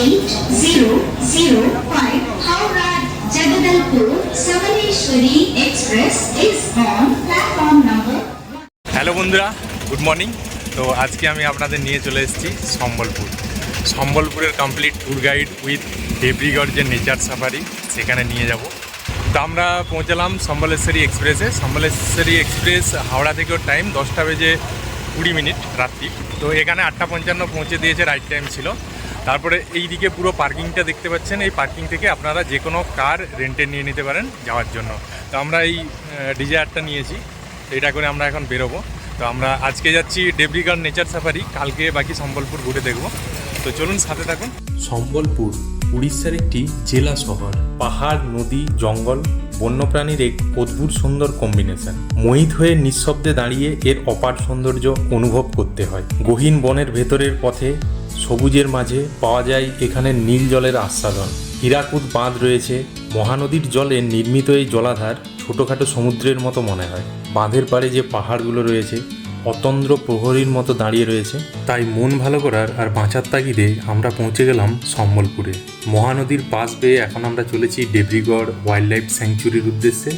805 Howrah, Jagadalpur Express is on platform number hello বন্ধুরা। Good morning তো আজকে আমি আপনাদের নিয়ে চলে এসেছি Sambalpur. সম্বলপুরের complete tour guide with Debrigarh যে নেচার সাফারি সেখানে নিয়ে যাব। তো আমরা পৌঁছালাম সম্বলেশ্বরী এক্সপ্রেসে সম্বলেশ্বরী এক্সপ্রেস হাওড়া থেকেও টাইম দশটা বেজে কুড়ি মিনিট রাত্রি। তো এখানে আটটা পঞ্চান্ন পৌঁছে দিয়েছে রাইট টাইম ছিল। তারপরে এই দিকে পুরো পার্কিংটা দেখতে পাচ্ছেন। এই পার্কিং থেকে আপনারা যে কোনো কার রেন্টে নিয়ে নিতে পারেন যাওয়ার জন্য। তো আমরা এই ডিজায়ারটা নিয়েছি। এটা করে আমরা এখন বেরোবো। তো আমরা আজকে যাচ্ছি ডেবরিগড় নেচার সাফারি। কালকে বাকি সম্বলপুর ঘুরে দেখব। তো চলুন সাথে থাকুন। সম্বলপুর, উড়িষ্যার একটি জেলা শহর। পাহাড়, নদী, জঙ্গল, বন্যপ্রাণীর এক অদ্ভুত সুন্দর কম্বিনেশন মোহিত হয়ে নিঃশব্দে দাঁড়িয়ে এর অপার সৌন্দর্য অনুভব করতে হয়। গহীন বনের ভেতরের পথে সবুজের মাঝে পাওয়া যায় এখানে নীল জলের আস্বাদন। হীরাকুদ বাঁধ রয়েছে। মহানদীর জলে নির্মিত এই জলাধার ছোটোখাটো সমুদ্রের মতো মনে হয়। বাঁধের পাড়ে যে পাহাড়গুলো রয়েছে অতন্দ্র প্রহরীর মতো দাঁড়িয়ে রয়েছে। তাই মন ভালো করার আর বাঁচার তাগিদে আমরা পৌঁছে গেলাম সম্বলপুরে। মহানদীর পাশ বেয়ে এখন আমরা চলেছি ডেব্রিগড় ওয়াইল্ড লাইফ স্যাংচুরির উদ্দেশ্যে।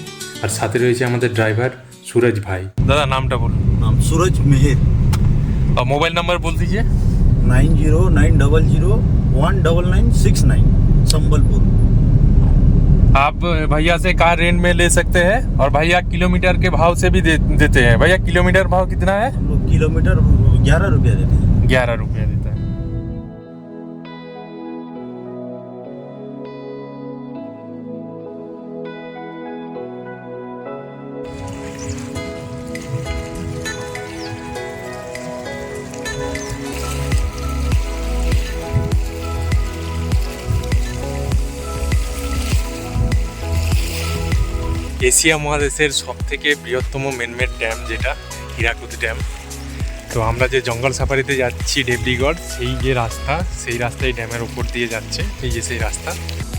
আর সাথে রয়েছে আমাদের ড্রাইভার সুরজ ভাই। দাদা নামটা বলুন। নাম সুরজ মেহের। মোবাইল নাম্বার বলতে যে nine zero nine double zero one double nine six nine Sambalpur. आप भैया से कार रेंट में ले सकते हैं और भैया किलोमीटर के भाव से भी दे, देते हैं। भैया किलोमीटर भाव कितना है? किलोमीटर ग्यारह रुपया देते हैं। ग्यारह रुपया देता है। এশিয়া মহাদেশের সব থেকে বৃহত্তম মেনমেড ড্যাম যেটা, হীরাকুদ ড্যাম তো আমরা যে জঙ্গল সাফারিতে যাচ্ছি ডেবলিগড় সেই যে রাস্তা, সেই রাস্তায় ড্যামের উপর দিয়ে যাচ্ছে। এই যে সেই রাস্তা,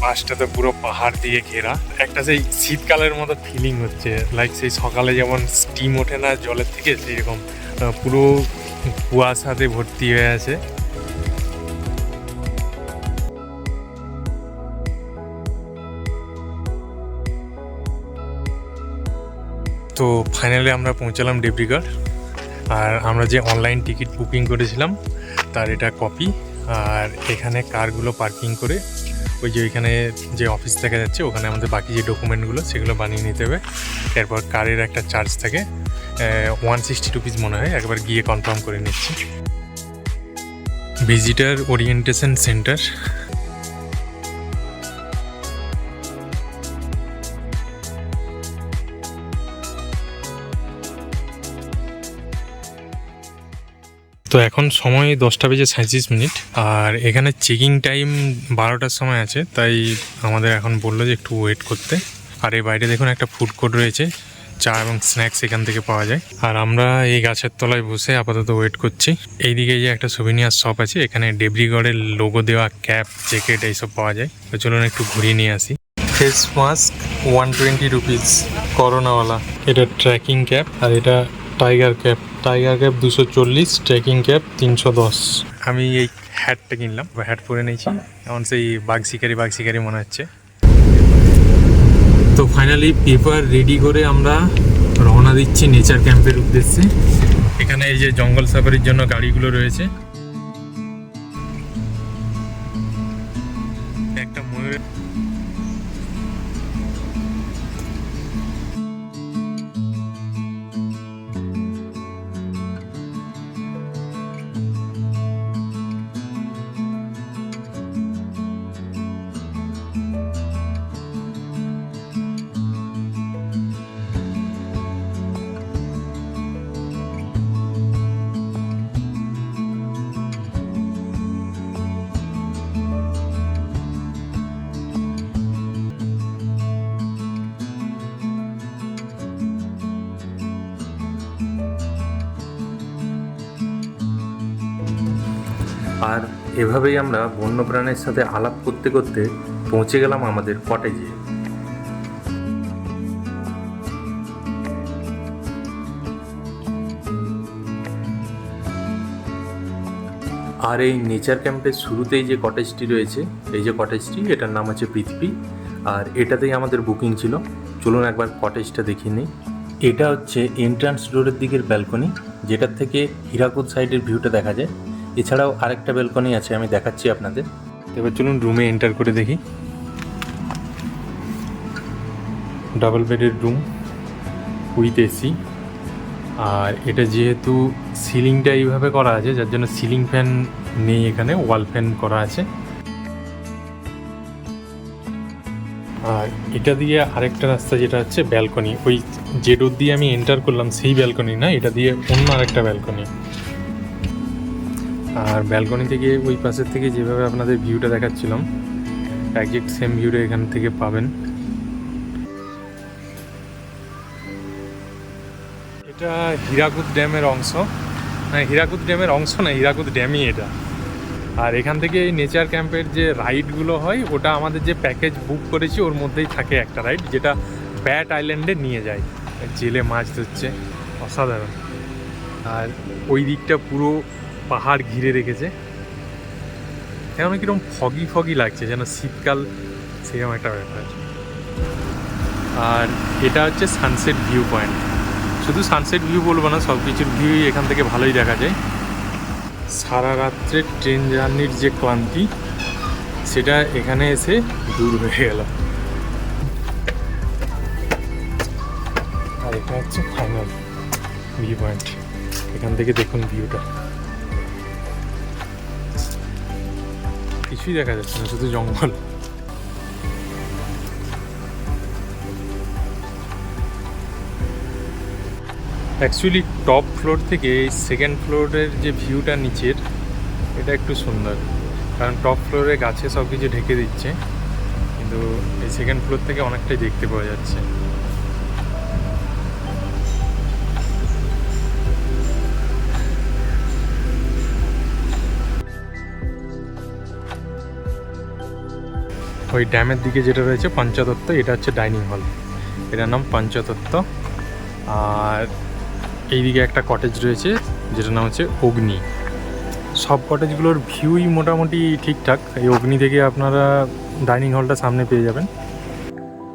পাশটা তো পুরো পাহাড় দিয়ে ঘেরা। একটা সেই শীতকালের মতো ফিলিং হচ্ছে লাইক সেই সকালে যেমন স্টিম ওঠে না, জলের থেকে সেই রকম পুরো কুয়াশাতে ভর্তি হয়ে আছে। তো ফাইনালি আমরা পৌঁছালাম ডেবরিগড় আর আমরা যে অনলাইন টিকিট বুকিং করেছিলাম, তার এটা কপি আর এখানে কারগুলো পার্কিং করে ওই যে ওইখানে যে অফিস দেখা যাচ্ছে, ওখানে আমাদের বাকি যে ডকুমেন্টগুলো সেগুলো বানিয়ে নিতে হবে। এরপর কারের একটা চার্জ থাকে ওয়ান সিক্সটি রুপিস মনে হয়, একবার গিয়ে কনফার্ম করে নিচ্ছি। ভিজিটার ওরিয়েন্টেশন সেন্টার তো এখন সময় দশটা বেজে সাঁত্রিশ মিনিট আর এখানে চেকিং টাইম বারোটার সময় আছে তাই আমাদের এখন বলল যে একটু ওয়েট করতে। আর এই বাইরে দেখুন একটা ফুড কোর্ট রয়েছে চা এবং স্ন্যাক্স এখান থেকে পাওয়া যায়। আর আমরা এই গাছের তলায় বসে আপাতত ওয়েট করছি। এইদিকে যে একটা সুভিনিয়ার শপ আছে এখানে ডেবরিগড়ের লোগো দেওয়া ক্যাপ জ্যাকেট এইসব পাওয়া যায়। তো চলুন একটু ঘুরিয়ে নিয়ে আসি। Face mask one twenty rupees করোনাওয়ালা এটা ট্র্যাকিং ক্যাপ আর এটা টাইগার ক্যাপ টাইগার ক্যাপ দুশো চল্লিশ ট্রেকিং ক্যাপ তিনশো দশ। আমি এই হ্যাটটা কিনলাম হ্যাট পরে নিয়েছি। এমন সেই বাঘ শিকারি বাঘ শিকারি মনে হচ্ছে। তো ফাইনালি পেপার রেডি করে আমরা রওনা দিচ্ছি নেচার ক্যাম্পের উদ্দেশ্যে। এখানে এই যে জঙ্গল সাফারির জন্য গাড়িগুলো রয়েছে। এভাবেই আমরা বন্যপ্রাণীর সাথে আলাপ করতে করতে পৌঁছে গেলাম আমাদের কটেজে। আর এই নেচার ক্যাম্পের শুরুতেই যে কটেজটি রয়েছে, এই যে কটেজটি, এটার নাম হচ্ছে পৃথিবী। আর এটাতেই আমাদের বুকিং ছিল। চলুন একবার কটেজটা দেখিয়ে নিই। এটা হচ্ছে এন্ট্রান্স রোডের দিকের ব্যালকনি যেটার থেকে হীরাকুদ সাইডের ভিউটা দেখা যায়। এছাড়াও আরেকটা ব্যালকনি আছে, আমি দেখাচ্ছি আপনাদের। এবার চলুন রুমে এন্টার করে দেখি। ডাবল বেডের রুম উইথ এসি আর এটা যেহেতু সিলিংটা এইভাবে করা আছে, যার জন্য সিলিং ফ্যান নেই এখানে ওয়াল ফ্যান করা আছে। আর এটা দিয়ে আরেকটা রাস্তা যেটা হচ্ছে ব্যালকনি ওই যে রোড দিয়ে আমি এন্টার করলাম, সেই ব্যালকনি না, এটা দিয়ে অন্য আরেকটা ব্যালকনি আর ব্যালকনি থেকে ওই পাশের থেকে যেভাবে আপনাদের ভিউটা দেখাচ্ছিলাম একজ্যাক্ট সেম ভিউটা এখান থেকে পাবেন। এটা হীরাকুদ ড্যামের অংশ। না, হীরাকুদ ড্যামের অংশ না, হীরাকুদ ড্যামই এটা। আর এখান থেকে এই নেচার ক্যাম্পের যে রাইডগুলো হয়, ওটা আমাদের যে প্যাকেজ বুক করেছি, ওর মধ্যেই থাকে একটা রাইড যেটা ব্যাট আইল্যান্ডে নিয়ে যায়। জেলে মাছ ধরছে, অসাধারণ। আর ওই দিকটা পুরো পাহাড় ঘিরে রেখেছে। এখন কীরকম ফগি ফগি লাগছে, যেন শীতকাল সেরকম একটা ব্যাপার। আর এটা হচ্ছে সানসেট ভিউ পয়েন্ট শুধু সানসেট ভিউ বলব না সব কিছুর ভিউই এখান থেকে ভালোই দেখা যায়। সারা রাত্রে ট্রেন জার্নির যে ক্লান্তি, সেটা এখানে এসে দূর হয়ে গেল। আর এটা হচ্ছে ফাইনাল ভিউ পয়েন্ট এখান থেকে দেখুন ভিউটা কিছুই দেখা যাচ্ছে না, শুধু জঙ্গল। অ্যাকচুয়ালি টপ ফ্লোর থেকে এই সেকেন্ড ফ্লোরের যে ভিউটা নিচের, এটা একটু সুন্দর। কারণ টপ ফ্লোরে গাছে সব কিছু ঢেকে দিচ্ছে, কিন্তু এই সেকেন্ড ফ্লোর থেকে অনেকটাই দেখতে পাওয়া যাচ্ছে। ওই ড্যামের দিকে যেটা রয়েছে পঞ্চদত্ত এটা হচ্ছে ডাইনিং হল। এটার নাম পঞ্চতত্ত্ব। আর এইদিকে একটা কটেজ রয়েছে, যেটার নাম হচ্ছে অগ্নি। সব কটেজগুলোর ভিউই মোটামুটি ঠিকঠাক। এই অগ্নি থেকে আপনারা ডাইনিং হলটা সামনে পেয়ে যাবেন।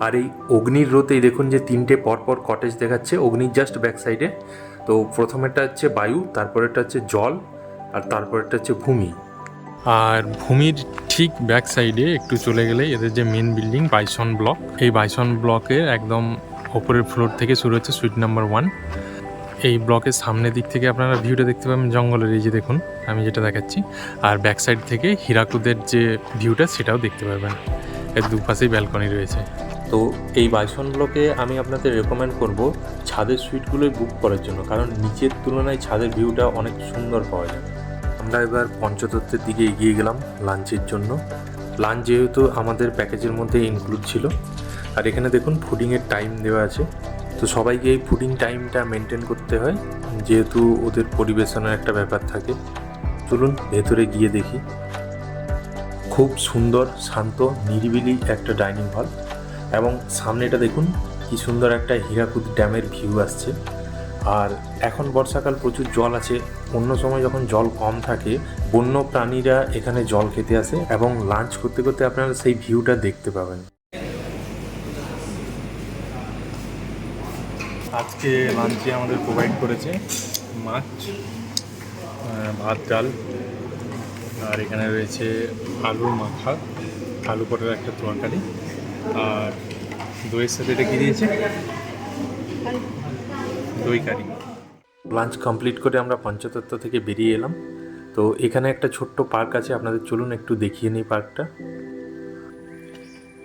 আর এই অগ্নির রোতেই দেখুন যে তিনটে পরপর কটেজ দেখাচ্ছে। অগ্নির জাস্ট ব্যাক সাইডে তো প্রথমেরটা হচ্ছে বায়ু, তারপরেরটা হচ্ছে জল, আর তারপরেরটা হচ্ছে ভূমি। আর ভূমির ঠিক ব্যাক সাইডে একটু চলে গেলে এদের যে মেন বিল্ডিং বাইসন ব্লক এই বাইসন ব্লকের একদম ওপরের ফ্লোর থেকে শুরু হচ্ছে সুইট নাম্বার ওয়ান এই ব্লকের সামনের দিক থেকে আপনারা ভিউটা দেখতে পাবেন জঙ্গলের, এই যে দেখুন, আমি যেটা দেখাচ্ছি। আর ব্যাক সাইড থেকে হীরাকুদের যে ভিউটা সেটাও দেখতে পাবেন এর দুপাশেই ব্যালকনি রয়েছে। তো এই বাইসন ব্লকে আমি আপনাদের রেকমেন্ড করব ছাদের সুইটগুলোই বুক করার জন্য, কারণ নিচের তুলনায় ছাদের ভিউটা অনেক সুন্দর পাওয়া যায়। আমরা এবার পঞ্চতত্ত্বের দিকে এগিয়ে গেলাম লাঞ্চের জন্য। লাঞ্চ যেহেতু আমাদের প্যাকেজের মধ্যে ইনক্লুড ছিল। আর এখানে দেখুন ফুডিংয়ের টাইম দেওয়া আছে। তো সবাইকে এই ফুডিং টাইমটা মেনটেন করতে হয়, যেহেতু ওদের পরিবেশনের একটা ব্যাপার থাকে। চলুন ভেতরে গিয়ে দেখি। খুব সুন্দর, শান্ত, নিরিবিলি একটা ডাইনিং হল এবং সামনেটা দেখুন, কি সুন্দর একটা হীরাকুদ ড্যামের ভিউ আসছে। আর এখন বর্ষাকাল প্রচুর জল আছে। অন্য সময় যখন জল কম থাকে, বন্য প্রাণীরা এখানে জল খেতে আসে এবং লাঞ্চ করতে করতে আপনারা সেই ভিউটা দেখতে পাবেন। আজকে লাঞ্চে আমাদের প্রোভাইড করেছে মাছ ভাত, ডাল। আর এখানে রয়েছে আলুর মাখা, আলু পটের একটা তরকারি। আর দইয়ের সাথে এটা কি দিয়েছে? দই কারি লাঞ্চ কমপ্লিট করে আমরা পঞ্চতত্ত্ব থেকে বেরিয়ে এলাম। তো এখানে একটা ছোট্ট পার্ক আছে আপনাদের চলুন একটু দেখিয়ে নিই পার্কটা।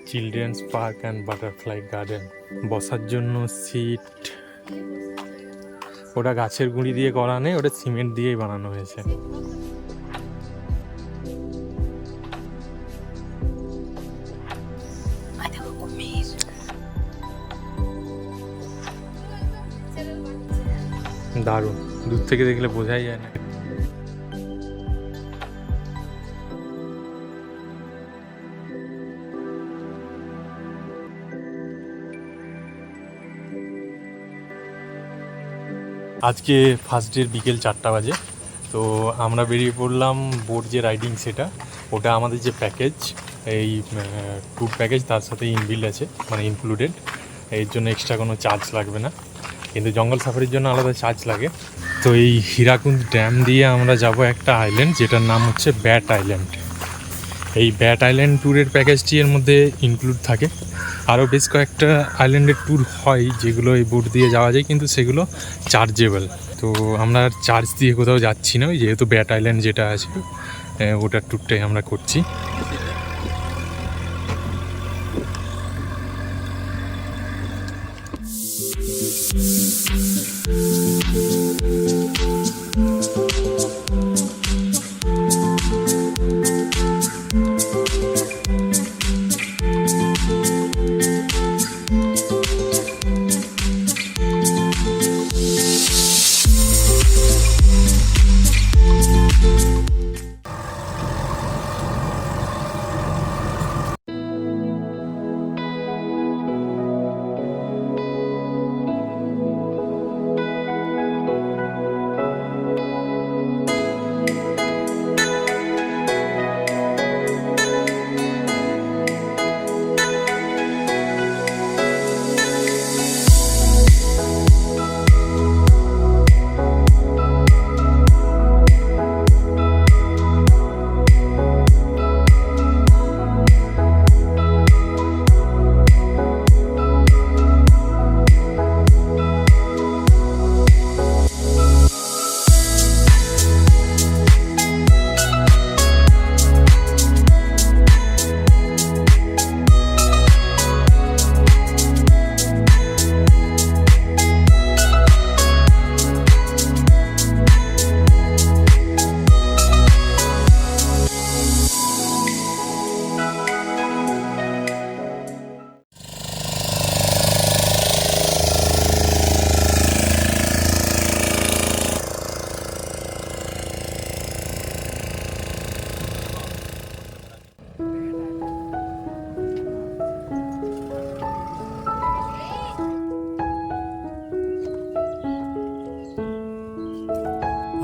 Children's park and butterfly garden. বসার জন্য সিট। ওটা গাছের গুঁড়ি দিয়ে করা নেই ওটা সিমেন্ট দিয়েই বানানো হয়েছে। দারুণ। দূর থেকে দেখলে বোঝাই যায় না। আজকে ফার্স্ট ডের বিকেল চারটা বাজে। তো আমরা বেরিয়ে পড়লাম বোট যে রাইডিং সেটা, ওটা আমাদের যে প্যাকেজ এই ট্যুর প্যাকেজ তার সাথে ইনবিল আছে মানে ইনক্লুডেড এর জন্য এক্সট্রা কোনো চার্জ লাগবে না। কিন্তু জঙ্গল সাফারির জন্য আলাদা চার্জ লাগে। তো এই হীরাকুন্দ ড্যাম দিয়ে আমরা যাব একটা আইল্যান্ড যেটার নাম হচ্ছে ব্যাট আইল্যান্ড এই ব্যাট আইল্যান্ড ট্যুরের প্যাকেজটি এর মধ্যে ইনক্লুড থাকে। আরও বেশ কয়েকটা আইল্যান্ডের ট্যুর হয়, যেগুলো এই বোট দিয়ে যাওয়া যায়, কিন্তু সেগুলো চার্জেবল তো আমরা চার্জ দিয়ে কোথাও যাচ্ছি না যেহেতু ব্যাট আইল্যান্ড যেটা আছে ওটার ট্যুরটাই আমরা করছি।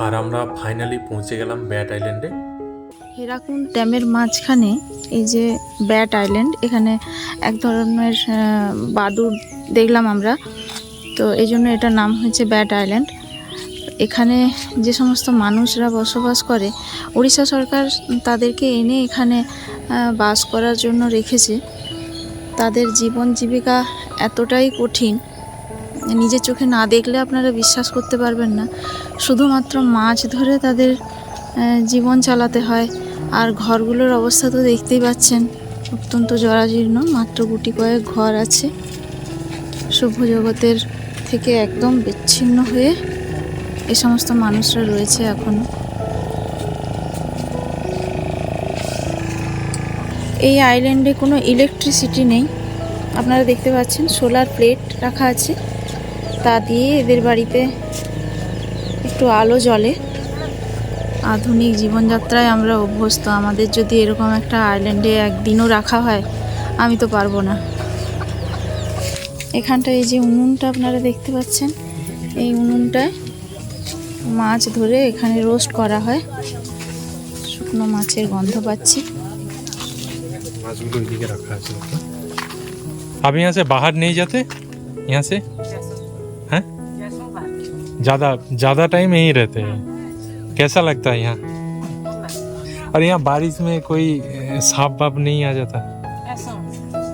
আর আমরা ফাইনালি পৌঁছে গেলাম ব্যাট আইল্যান্ডে হীরাকুন্ড ড্যামের মাঝখানে এই যে ব্যাট আইল্যান্ড এখানে এক ধরনের বাদুড় দেখলাম আমরা। তো এই জন্য এটার নাম হয়েছে ব্যাট আইল্যান্ড এখানে যে সমস্ত মানুষরা বসবাস করে উড়িষ্যা সরকার তাদেরকে এনে এখানে বাস করার জন্য রেখেছে। তাদের জীবন জীবিকা এতটাই কঠিন, নিজের চোখে না দেখলে আপনারা বিশ্বাস করতে পারবেন না। শুধুমাত্র মাছ ধরে তাদের জীবন চালাতে হয়। আর ঘরগুলোর অবস্থা তো দেখতেই পাচ্ছেন, অত্যন্ত জরাজীর্ণ। মাত্র গুটি কয়েক ঘর আছে। সভ্য জগতের থেকে একদম বিচ্ছিন্ন হয়ে এ সমস্ত মানুষরা রয়েছে এখনও। এই আইল্যান্ডে কোনো ইলেকট্রিসিটি নেই। আপনারা দেখতে পাচ্ছেন, সোলার প্লেট রাখা আছে। তা দিয়ে এদের বাড়িতে একটু আলো জ্বলে আধুনিক জীবনযাত্রায় আমরা অভ্যস্ত আমাদের যদি এরকম একটা আইল্যান্ডে একদিনও রাখা হয় আমি তো পারবো না এখানটায় এই যে উনুনটা আপনারা দেখতে পাচ্ছেন এই উনুনটায় মাছ ধরে এখানে রোস্ট করা হয় শুকনো মাছের গন্ধ পাচ্ছি माछगुलो इधर रखा है चलो अब यहाँ से बाहर नहीं जाते यहाँ से हैं ज़्यादा ज़्यादा टाइम यहीं रहते हैं कैसा लगता है यहाँ और यहाँ बारिश में कोई अ, সাপ বাপ नहीं आ जाता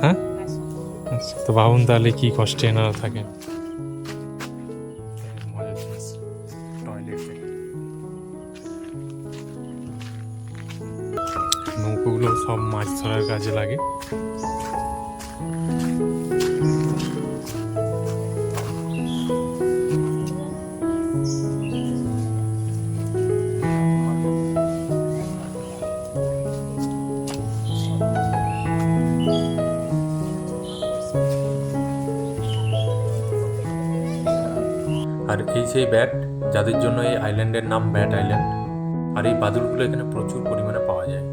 হ্যাঁ আচ্ছা, তো ভাবুন তাহলে কি কষ্টে এনারা থাকে নৌকোগুলো সব মাছ ধরার কাজে লাগে সেই ব্যাট যাদের জন্য এই আইল্যান্ডের নাম ব্যাট আইল্যান্ড আর এই বাদুড়গুলো এখানে প্রচুর পরিমাণে পাওয়া যায়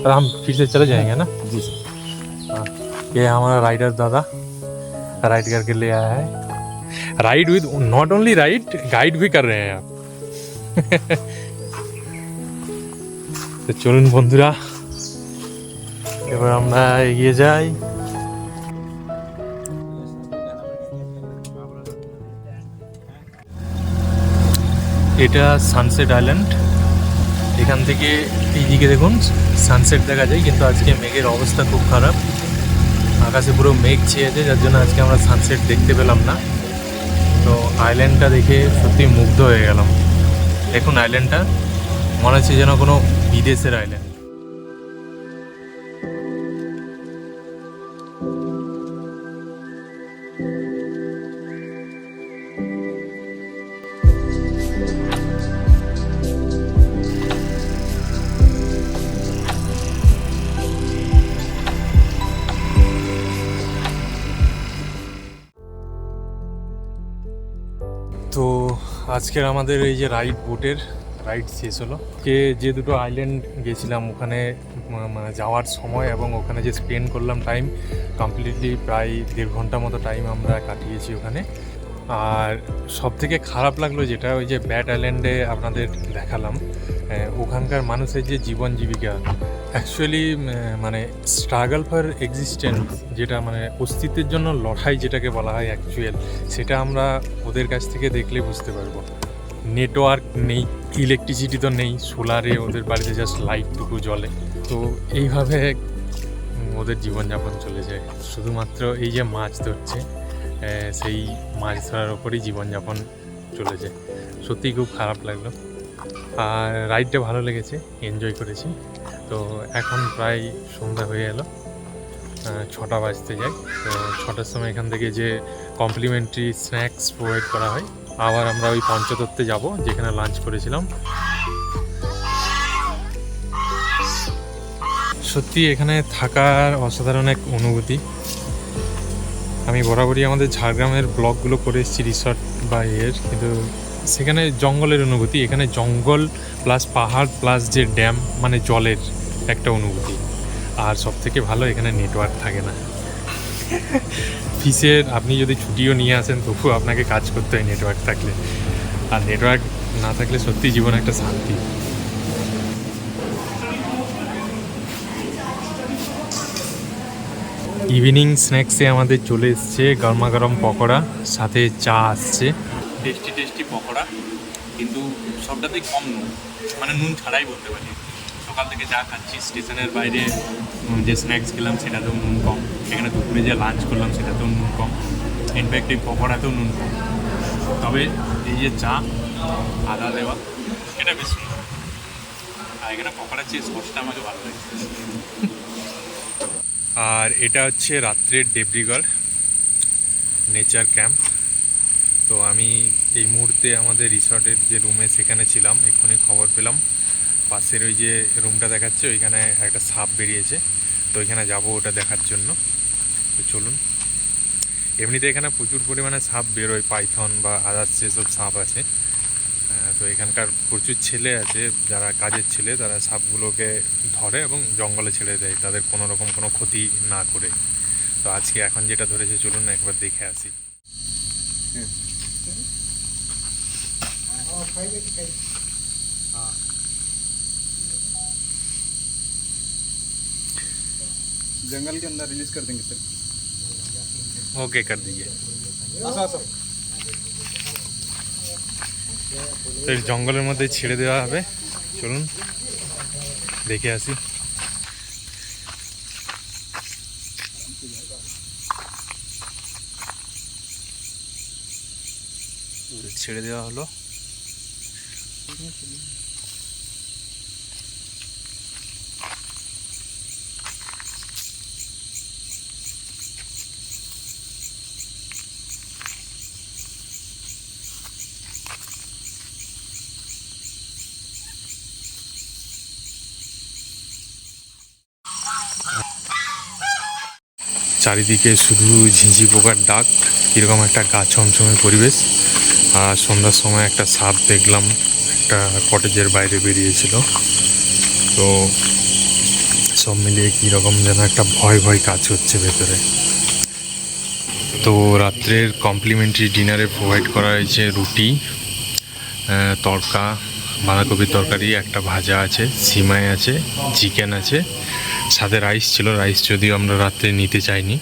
और हम फिर से चले जाएंगे ना जी सर ये हमारा राइडर दादा राइड करके ले आया है ride with not only ride guide भी कर रहे हैं आप তো চলুন বন্ধুরা এবার আমরা এগিয়ে যাই। এটা সানসেট আইল্যান্ড এখান থেকে এইদিকে দেখুন সানসেট দেখা যায়, কিন্তু আজকে মেঘের অবস্থা খুব খারাপ। আকাশে পুরো মেঘ ছেয়েছে, যার জন্য আজকে আমরা সানসেট দেখতে পেলাম না। তো আইল্যান্ডটা দেখে সত্যি মুগ্ধ হয়ে গেলাম। দেখুন আইল্যান্ডটা মনে হচ্ছে যেন কোনো বিদেশের আইল্যান্ড আজকের আমাদের এই যে রাইড বোটের রাইড শেষ হলো। যে যে দুটো আইল্যান্ড গেছিলাম, ওখানে মানে যাওয়ার সময় এবং ওখানে যে স্পেন্ড করলাম টাইম কমপ্লিটলি প্রায় দেড় ঘণ্টা মতো টাইম আমরা কাটিয়েছি ওখানে। আর সব থেকে খারাপ লাগল যেটা, ওই যে ব্যাট আইল্যান্ডে আপনাদের দেখালাম ওখানকার মানুষের যে জীবন জীবিকা অ্যাকচুয়ালি মানে স্ট্রাগল ফর এক্সিস্টেন্স যেটা মানে অস্তিত্বের জন্য লড়াই যেটাকে বলা হয় অ্যাকচুয়াল সেটা আমরা ওদের কাছ থেকে দেখলে বুঝতে পারব। নেটওয়ার্ক নেই ইলেকট্রিসিটি তো নেই সোলারে ওদের বাড়িতে জাস্ট লাইটটুকু জ্বলে। তো এইভাবে ওদের জীবনযাপন চলে যায়। শুধুমাত্র এই যে মাছ ধরছে সেই মাছ ধরার ওপরই জীবনযাপন চলে যায়। সত্যিই খুব খারাপ লাগল। আর রাইডটা ভালো লেগেছে এনজয় করেছি। তো এখন প্রায় সন্ধ্যা হয়ে এলো ছটা বাজতে যায়। তো ছটার সময় এখান থেকে যে কমপ্লিমেন্টারি স্ন্যাক্স প্রোভাইড করা হয়, আবার আমরা ওই পঞ্চতত্ত্বে যাব, যেখানে লাঞ্চ করেছিলাম। সত্যি এখানে থাকার অসাধারণ এক অনুভূতি। আমি বরাবরই আমাদের ঝাড়গ্রামের ব্লগগুলো করে এসেছি রিসর্ট বা এর, কিন্তু সেখানে জঙ্গলের অনুভূতি। এখানে জঙ্গল প্লাস পাহাড় প্লাস যে ড্যাম মানে জলের। একটা অনুভূতি। আর সব থেকে ভালো এখানে নেটওয়ার্ক থাকে না। অফিসের আপনি যদি ছুটিও নিয়ে আসেন, তবুও আপনাকে কাজ করতে হয় নেটওয়ার্ক থাকলে। আর নেটওয়ার্ক না থাকলে সত্যি জীবন একটা শান্তি। ইভিনিং স্ন্যাক্সে আমাদের চলে এসছে গরমা গরম পকোড়া, সাথে চা আসছে। টেস্টি টেস্টি পকোড়া, কিন্তু সবটাতেই কম নুন। মানে নুন ছাড়াই বলতে পারি। সকাল থেকে যা খাচ্ছি, স্টেশনের বাইরে যে স্ন্যাক্স খেলাম সেটাতেও নুন কম। এখানে দুপুরে যে লাঞ্চ করলাম সেটাতেও নুন কম। ইনফ্যাক্ট এই পকোড়াতেও নুন কম। তবে এই যে চা, আদা, দেওয়া, এটা বেশ সুন্দর। আর এখানে পকোড়ার চেয়ে সসটা আমাকে ভালো লাগে। আর এটা হচ্ছে রাত্রের ডেবরিগড় নেচার ক্যাম্প তো আমি এই মুহূর্তে আমাদের রিসর্টের যে রুমে সেখানে ছিলাম, এক্ষুনি খবর পেলাম। পাশের ওই যে রুমটা দেখাচ্ছে ওইখানে একটা সাপ বেরিয়েছে। তো ওইখানে যাব ওটা দেখার জন্য। তো চলুন। এমনিতে এখানে প্রচুর পরিমাণে সাপ বেরোয় পাইথন বা আদার্স যেসব সাপ আছে। তো এখানকার প্রচুর ছেলে আছে যারা কাজের ছেলে তারা সাপগুলোকে ধরে এবং জঙ্গলে ছেড়ে দেয়। তাদের কোনো রকম কোনো ক্ষতি না করে। তো আজকে এখন যেটা ধরেছে চলুন একবার দেখে আসি। जंगल के अंदर रिलीज कर देंगे सर ওকে कर दीजिए ऐसा सर তো এই জঙ্গলের মধ্যে ছেড়ে দেওয়া হবে চলুন দেখে আসি ছেড়ে দেওয়া হলো চারিদিকে শুধু ঝিঁঝি পোকার ডাক কীরকম একটা গা ছমছমে পরিবেশ। আর সন্ধ্যার সময় একটা সাপ দেখলাম, একটা কটেজের বাইরে বেরিয়েছিল। তো সব মিলিয়ে কীরকম যেন একটা ভয় ভয় কাজ হচ্ছে ভেতরে। তো রাত্রের কমপ্লিমেন্টারি ডিনারে প্রোভাইড করা হয়েছে রুটি তড়কা বাঁধাকপির তরকারি, একটা ভাজা আছে, সিমাই আছে চিকেন আছে। সাথে রাইস ছিল রাইস যদিও আমরা রাত্রে নিতে চাইনি।